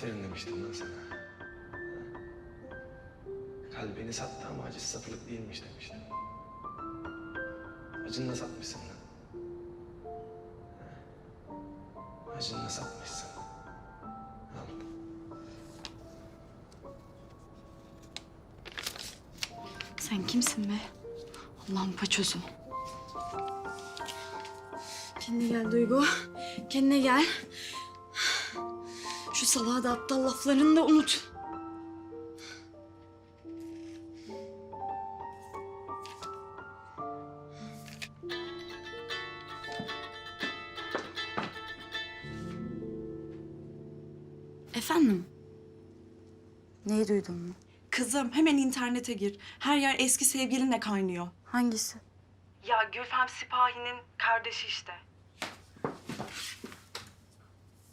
Aferin demiştim lan sana. Kalbini sattı ama acısı satılık değilmiş demiştim. Acınla satmışsın lan. Ha? Acınla satmışsın. Al. Sen kimsin be? Allah'ın paçozu. Kendine gel Duygu. Kendine gel. Şu salağa da aptal laflarını da unut. Efendim? Neyi duydun mu? Kızım hemen internete gir. Her yer eski sevgilinle kaynıyor. Hangisi? Ya Gülfem Sipahi'nin kardeşi işte.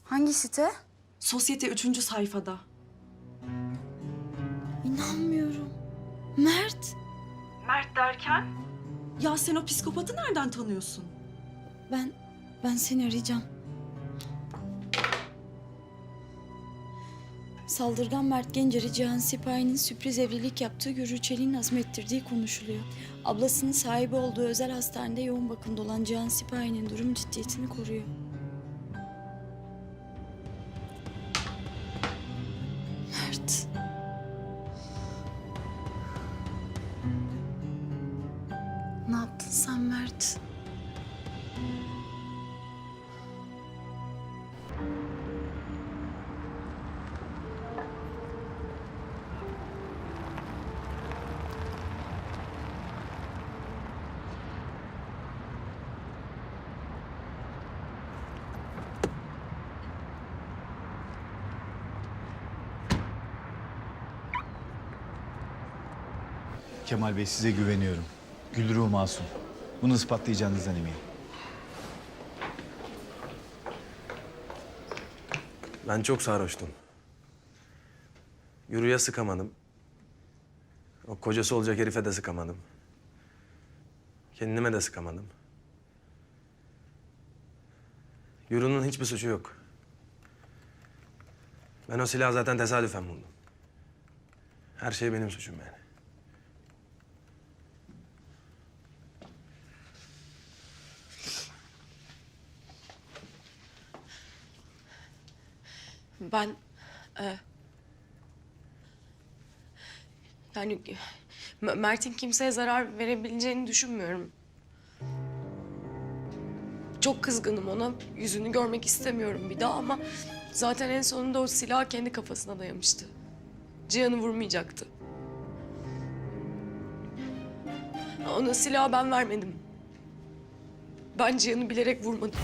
Hangi site? Sosyete üçüncü sayfada. İnanmıyorum. Mert. Mert derken? Ya sen o psikopatı nereden tanıyorsun? Ben, ben seni arayacağım. Saldırgan Mert Gencer'e Cihan Sipahi'nin sürpriz evlilik yaptığı Gürü Çelik'in azmettirdiği konuşuluyor. Ablasının sahibi olduğu özel hastanede yoğun bakımda olan Cihan Sipahi'nin durum ciddiyetini koruyor. Kemal Bey size güveniyorum. Gülru masum. Bunu ispatlayacağınızdan eminim. Ben çok sarhoştum. Yürüye sıkamadım. O kocası olacak herife de sıkamadım. Kendime de sıkamadım. Yürü'nün hiçbir suçu yok. Ben o silahı zaten tesadüfen buldum. Her şey benim suçum yani. Ben e, yani Mert'in kimseye zarar verebileceğini düşünmüyorum. Çok kızgınım ona. Yüzünü görmek istemiyorum bir daha ama zaten en sonunda o silahı kendi kafasına dayamıştı. Cihan'ı vurmayacaktı. Ona silahı ben vermedim. Ben Cihan'ı bilerek vurmadım.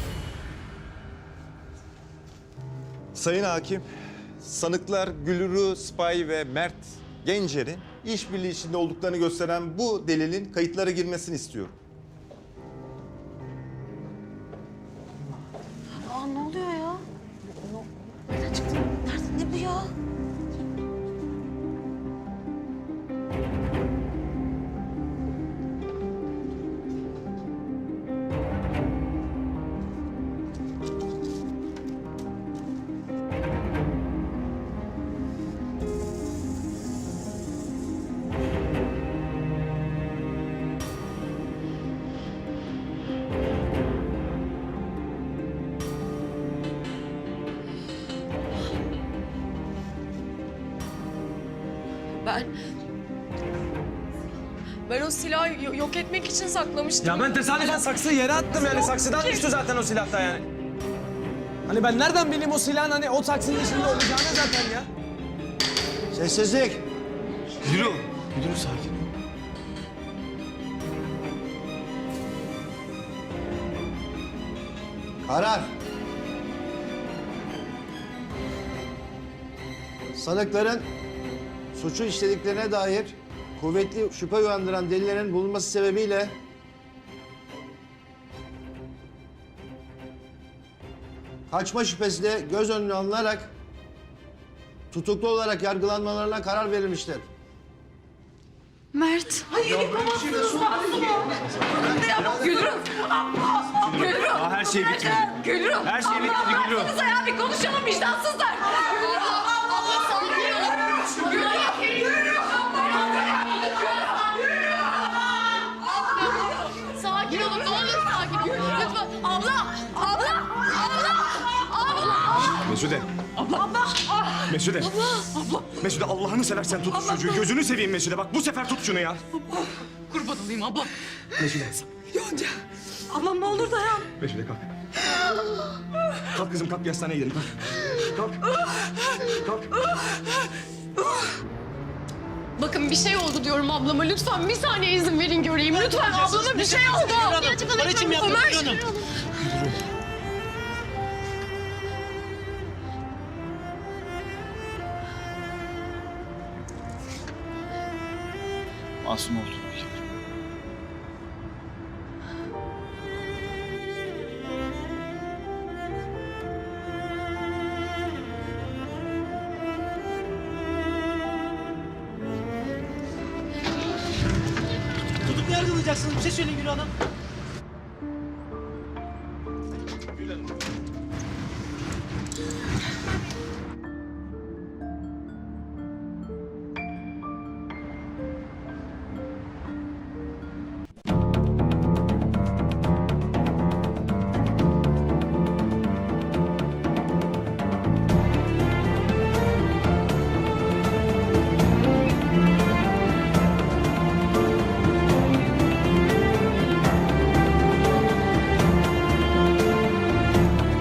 Sayın Hakim, sanıklar Gülru Spy ve Mert Gencer'in işbirliği içinde olduklarını gösteren bu delilin kayıtlara girmesini istiyorum. Ben... Ben o silahı yo- yok etmek için saklamıştım. Ya ben tesadüfen saksıyı yere attım yani. Saksıdan düştü zaten o silahta yani. Hani ben nereden bileyim o silahın hani o saksının içinde olacağını zaten ya. Sessizlik. Gülru. Gülru sakin ol. Karar. Sanıkların suçu işlediklerine dair kuvvetli şüphe uyandıran delillerin bulunması sebebiyle kaçma şüphesi de göz önüne alınarak tutuklu olarak yargılanmalarına karar verilmiştir. Mert. Aa, her şey bitti. Gülru. Her şey bitti Gülru. ya bir konuşalım vicdansızlar. Mesude. Abla. Abla. Mesude. Abla. Abla. Mesude Allah'ını seversen tut şu çocuğu. Gözünü seveyim Mesude. Bak bu sefer tut şunu ya. Kurban olayım abla. Mesude. Yonca. Ablam ne olur dayan. Mesude kalk. Kalk kızım kalk bir hastaneye gidelim kalk. Kalk. Kalk. Bakın bir şey oldu diyorum ablama. Lütfen bir saniye izin verin göreyim. Lütfen ablama bir şey oldu. Ömer. Masum oldu. Tutuklu yargılayacaksınız. Bir şey söyleyin Gülü Hanım.